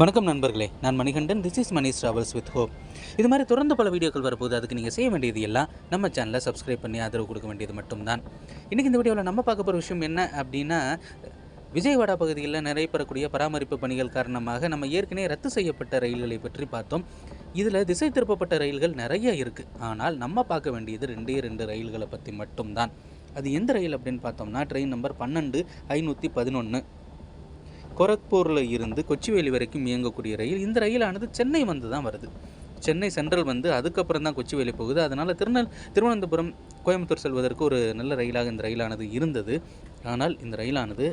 வணக்கம் நண்பர்களே. நான் Manikandan. This is Mani travels with hope இது மாதிரி தொடர்ந்து பல வீடியோக்கள் வரப்போகுது. அதுக்கு நீங்கள் செய்ய வேண்டியது எல்லாம் நம்ம சேனலை சப்ஸ்கிரைப் பண்ணி ஆதரவு கொடுக்க வேண்டியது மட்டும்தான். இன்றைக்கி இந்த வீடியோவில் நம்ம பார்க்க போகிற விஷயம் என்ன அப்படின்னா விஜயவாடா பகுதியில் நடைபெறக்கூடிய பராமரிப்பு பணிகள் காரணமாக நம்ம ஏற்கனவே ரத்து செய்யப்பட்ட ரயில்களை பற்றி பார்த்தோம். இதில் திசை திருப்பப்பட்ட ரயில்கள் நிறைய இருக்குது ஆனால் நம்ம பார்க்க வேண்டியது ரெண்டே ரெண்டு ரயில்களை பற்றி மட்டும்தான். அது எந்த ரயில் அப்படின்னு பார்த்தோம்னா ட்ரெயின் நம்பர் பன்னெண்டு ஐநூற்றி பதினொன்று கொரக்பூரில் இருந்து கொச்சிவேலி வரைக்கும் இயங்கக்கூடிய ரயில் இந்த ரயிலானது சென்னை வந்து தான் வருது. சென்னை சென்ட்ரல் வந்து அதுக்கப்புறம் தான் கொச்சிவேலி போகுது. அதனால் திருநெல் திருவனந்தபுரம் கோயம்புத்தூர் செல்வதற்கு ஒரு நல்ல ரயிலாக இந்த ரயிலானது இருந்தது. ஆனால் இந்த ரயிலானது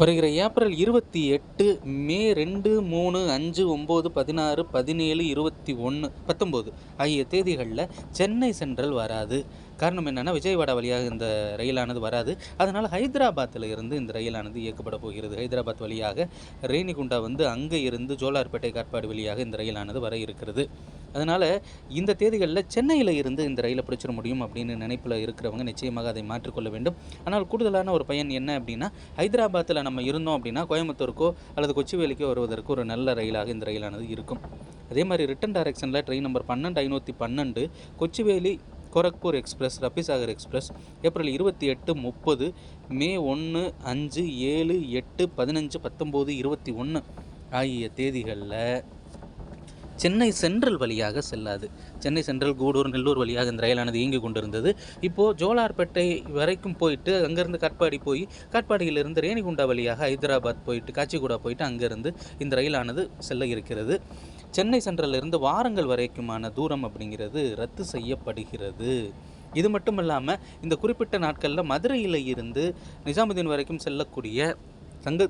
வருகிற ஏப்ரல் இருபத்தி எட்டு மே ரெண்டு மூணு அஞ்சு ஒம்பது பதினாறு பதினேழு இருபத்தி ஒன்று பத்தொம்போது ஆகிய தேதிகளில் சென்னை சென்ட்ரல் வராது. காரணம் என்னென்னா விஜயவாடா வழியாக இந்த ரயிலானது வராது. அதனால் ஹைதராபாத்தில் இருந்து இந்த ரயிலானது இயக்கப்பட போகிறது. ஹைதராபாத் வழியாக ரேணிகுண்டா வந்து அங்கே இருந்து ஜோலார்பேட்டை காட்பாடு வழியாக இந்த ரயிலானது வர இருக்கிறது. அதனால் இந்த தேதிகளில் சென்னையில் இருந்து இந்த ரயிலை பிடிச்சிட முடியும் அப்படின்னு நினைப்பில் இருக்கிறவங்க நிச்சயமாக அதை மாற்றிக்கொள்ள வேண்டும். ஆனால் கூடுதலான ஒரு பயன் என்ன அப்படின்னா ஹைதராபாத்தில் நம்ம இருந்தோம் அப்படின்னா கோயம்புத்தூருக்கோ அல்லது கொச்சிவேலிக்கோ வருவதற்கு ஒரு நல்ல ரயிலாக இந்த ரயிலானது இருக்கும். அதே மாதிரி ரிட்டன் டைரக்ஷனில் ட்ரெயின் நம்பர் பன்னெண்டு ஐநூற்றி பன்னெண்டு Kochuveli Gorakhpur express Raptisagar express April இருபத்தி எட்டு முப்பது மே ஒன்று அஞ்சு ஏழு எட்டு பதினஞ்சு பத்தொம்போது இருபத்தி ஒன்று ஆகிய தேதிகளில் சென்னை சென்ட்ரல் வழியாக செல்லாது. சென்னை சென்ட்ரல் கூடூர் நெல்லூர் வழியாக இந்த ரயிலானது இயங்கி கொண்டிருந்தது. இப்போது ஜோலார்பேட்டை வரைக்கும் போயிட்டு அங்கேருந்து காட்பாடி போய் காட்பாடியிலிருந்து ரேணிகுண்டா வழியாக ஹைதராபாத் போயிட்டு காச்சிகுடா போயிட்டு அங்கேருந்து இந்த ரயிலானது செல்ல இருக்கிறது. சென்னை சென்ட்ரலிருந்து வாரங்கள் வரைக்குமான தூரம் அப்படிங்கிறது ரத்து செய்யப்படுகிறது. இது மட்டும் இல்லாமல் இந்த குறிப்பிட்ட நாட்களில் மதுரையில் இருந்து நிஜாமுதீன் வரைக்கும் செல்லக்கூடிய சங்க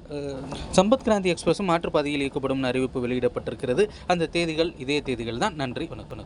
சம்பத் கிராந்தி எக்ஸ்பிரஸும் மாற்றுப்பாதையில் இயக்கப்படும் அறிவிப்பு வெளியிடப்பட்டிருக்கிறது. அந்த தேதிகள் இதே தேதிகள் தான். நன்றி வணக்கம்.